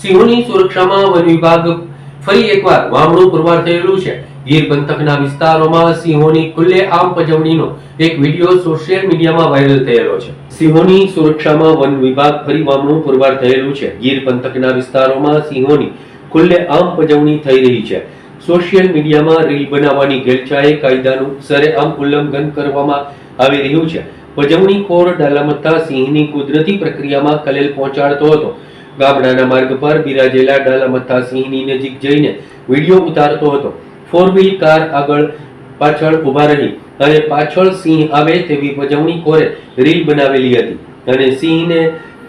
સિંહોની સુરક્ષામાં વન વિભાગ ફરી એકવાર વામણું પુરવાર થયેલું છે. ગીર પંથકના વિસ્તારોમાં સિંહોની ખુલ્લેઆમ પજવણીનો એક વીડિયો સોશિયલ મીડિયામાં વાયરલ થયેલો છે. સિંહોની સુરક્ષામાં વન વિભાગ ફરી વામણું પુરવાર થયેલું છે. ગીર પંથકના વિસ્તારોમાં સિંહોની ખુલ્લેઆમ પજવણી થઈ રહી છે. સોશિયલ મીડિયામાં રીલ બનાવવાની ગેરચાએ કાયદાનું સરેઆમ ઉલ્લંઘન કરવામાં આવી રહ્યું છે. પજવણી કોર ડાલામત્તા સિંહની કુદરતી પ્રક્રિયામાં ખલેલ પહોંચાડતો હતો. ગામડાના માર્ગ પર બિરાજેલા ડાલામથા સિંહની નજીક જઈને વીડિયો ઉતારતો હતો. ફોર વ્હીલ કાર આગળ પાછળ ઊભા રહી અને પાછળ સિંહ આવે તેવી પજવણી કોરે રીલ બનાવેલી હતી અને સિંહને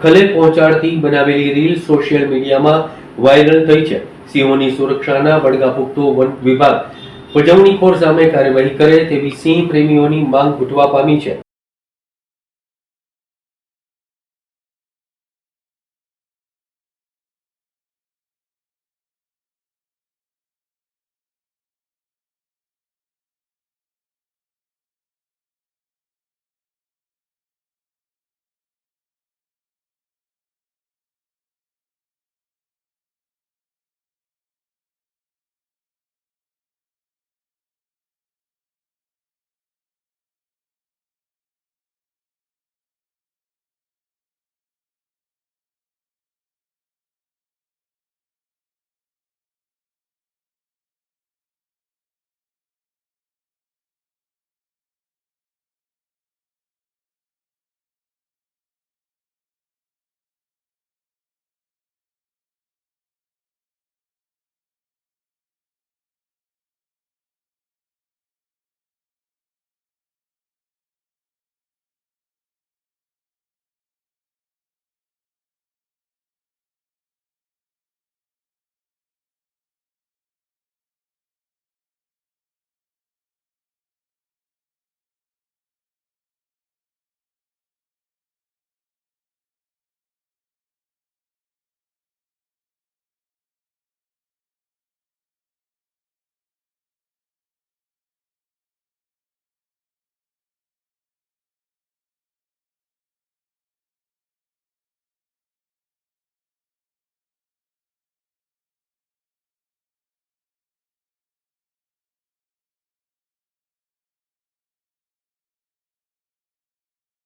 ખલે પહોંચાડતી બનાવેલી રીલ સોશિયલ મીડિયામાં વાયરલ થઈ છે. સિંહોની સુરક્ષાના બળગા ફૂંકતો વન વિભાગ પજવણીખોર સામે કાર્યવાહી કરે તેવી સિંહ પ્રેમીઓની માંગ ઉઠવા પામી છે.